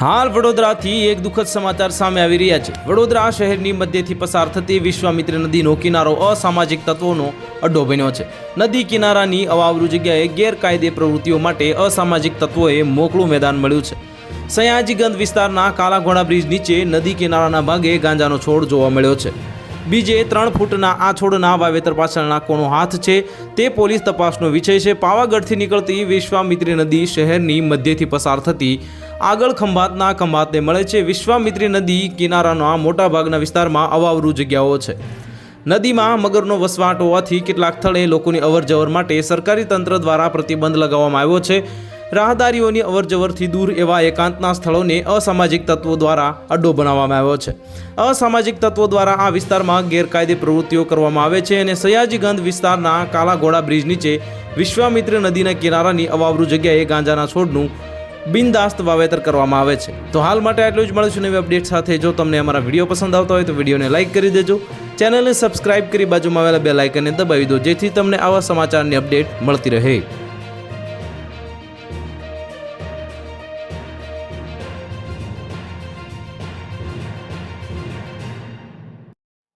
હાલ વડોદરાથી એક દુઃખદ સમાચાર સામે આવી રહ્યા છે. વડોદરા શહેરની મધ્યથી પસાર થતી વિશ્વામિત્ર નદીનો કિનારો અસામાજિક તત્વોનો અડ્ડો બન્યો છે. નદી કિનારાની અવાવરુ જગ્યાએ ગેરકાયદે પ્રવૃત્તિઓ માટે અસામાજિક તત્વોએ મોકળું મેદાન મળ્યું છે. સયાજીગંજ વિસ્તારના કાલાઘોડા બ્રિજ નીચે નદી કિનારાના ભાગે ગાંજાનો છોડ જોવા મળ્યો છે. બીજે ત્રણ ફૂટના આ છોડના વાવેતર પાછળના કોનો હાથ છે. તે પોલીસ તપાસનો વિષય છે. પાવાગઢથી નીકળતી વિશ્વામિત્રી નદી શહેરની મધ્યથી પસાર થતી આગળ ખંભાતના ખંભાતને મળે છે. વિશ્વામિત્રી નદી કિનારાના મોટાભાગના વિસ્તારમાં અવાવરૂ જગ્યાઓ છે. નદીમાં મગરનો વસવાટ હોવાથી કેટલાક સ્થળે લોકોની અવરજવર માટે સરકારી તંત્ર દ્વારા પ્રતિબંધ લગાવવામાં આવ્યો છે. રાહદારીઓની અવરજવરથી દૂર એવા એકાંતના સ્થળોને અસામાજિક તત્વો દ્વારા અડ્ડો બનાવવામાં આવ્યો છે. અસામાજિક તત્વો દ્વારા આ વિસ્તારમાં ગેરકાયદે પ્રવૃત્તિઓ કરવામાં આવે છે અને સયાજીગંજ વિસ્તારના કાલાઘોડા બ્રિજ નીચે વિશ્વામિત્ર નદીના કિનારાની અવાવરૂ જગ્યાએ ગાંજાના છોડનું બિનદાસ્ત વાવેતર કરવામાં આવે છે. તો હાલ માટે આટલું જ. મળીશું નવી અપડેટ સાથે. જો તમને અમારા વીડિયો પસંદ આવતા હોય તો વિડીયોને લાઇક કરી દેજો. ચેનલને સબસ્ક્રાઇબ કરી બાજુમાં આવેલા બે લાઇકનને દબાવી દો, જેથી તમને આવા સમાચારની અપડેટ મળતી રહે.